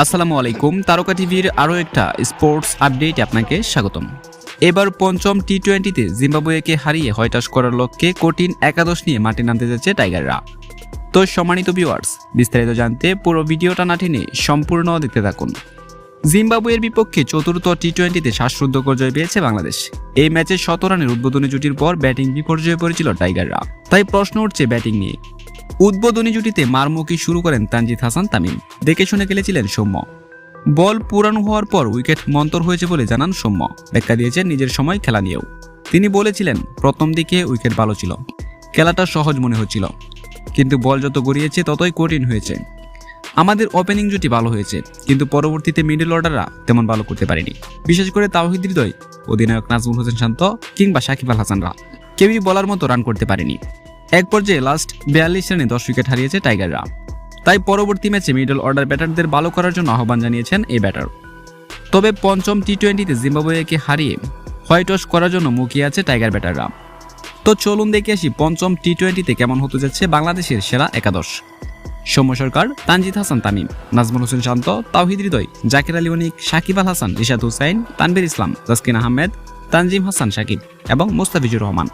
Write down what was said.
আসসালামু আলাইকুম, তারকা টিভির আরও একটা স্পোর্টস আপডেট আপনাকে স্বাগতম। এবার পঞ্চম টি টোয়েন্টিতে জিম্বাবুয়েকে হারিয়ে হয়টাস করার লক্ষ্যে কঠিন একাদশ নিয়ে মাঠে নামতে যাচ্ছে টাইগাররা। তো সম্মানিত ভিউয়ার্স বিস্তারিত জানতে পুরো ভিডিওটা না টেনে সম্পূর্ণ দেখতে থাকুন। জিম্বাবুয়ের বিপক্ষে চতুর্থ টি টোয়েন্টিতে শ্বাসরুদ্ধকর জয় পেয়েছে বাংলাদেশ। এই ম্যাচে শত রানের উদ্বোধনী জুটির পর ব্যাটিং বিপর্যয়ে পড়েছিল টাইগাররা। তাই প্রশ্ন উঠছে ব্যাটিং নিয়ে। উদ্বোধনী জুটিতে মারমুখী শুরু করেন তানজিদ হাসান তামিম। দেখে শুনে খেলেছিলেন সৌম্য। বল পুরানো হওয়ার পর উইকেট মন্তর হয়েছে বলে জানান সৌম্য। ব্যাখ্যা দিয়েছেন, নিজের সময় খেলা নিয়েও। তিনি বলেছিলেন, প্রথম দিকে উইকেট ভালো ছিল। খেলাটা সহজ মনে হচ্ছিল। কিন্তু বল যত গড়িয়েছে, ততই কঠিন হয়েছে। আমাদের ওপেনিং জুটি ভালো হয়েছে, কিন্তু পরবর্তীতে মিডল অর্ডাররা তেমন ভালো করতে পারেনি। বিশেষ করে তাওহিদ হৃদয় অধিনায়ক নাজমুল হোসেন শান্ত কিংবা সাকিব আল হাসানরা। কেউই বলার মতো রান করতে পারেনি। এক পর্যায়ে লাস্ট বিয়াল্লিশ রানে দশ উইকেট হারিয়েছে টাইগাররা তাই পরবর্তী ম্যাচে মিডল অর্ডার ব্যাটারদের ভালো করার জন্য আহ্বান জানিয়েছেন এই ব্যাটার তবে পঞ্চম টি টোয়েন্টিতে জিম্বাবুয়েকে হারিয়ে হোয়াইট ওয়াশ করার জন্য মুখিয়ে আছে টাইগার ব্যাটাররা তো চলুন দেখে আসি পঞ্চম টি টোয়েন্টিতে কেমন হতে যাচ্ছে বাংলাদেশের সেরা একাদশ। সৌম্য সরকার, তানজিদ হাসান, তামিম, নাজমুল হোসেন শান্ত, তাওহিদ হৃদয়, জাকির আলী অনিক সাকিব আল হাসান, ইশাদ হুসাইন তানবির ইসলাম তাসকিন আহমেদ, তানজিম হাসান সাকিব এবং মোস্তাফিজুর রহমান।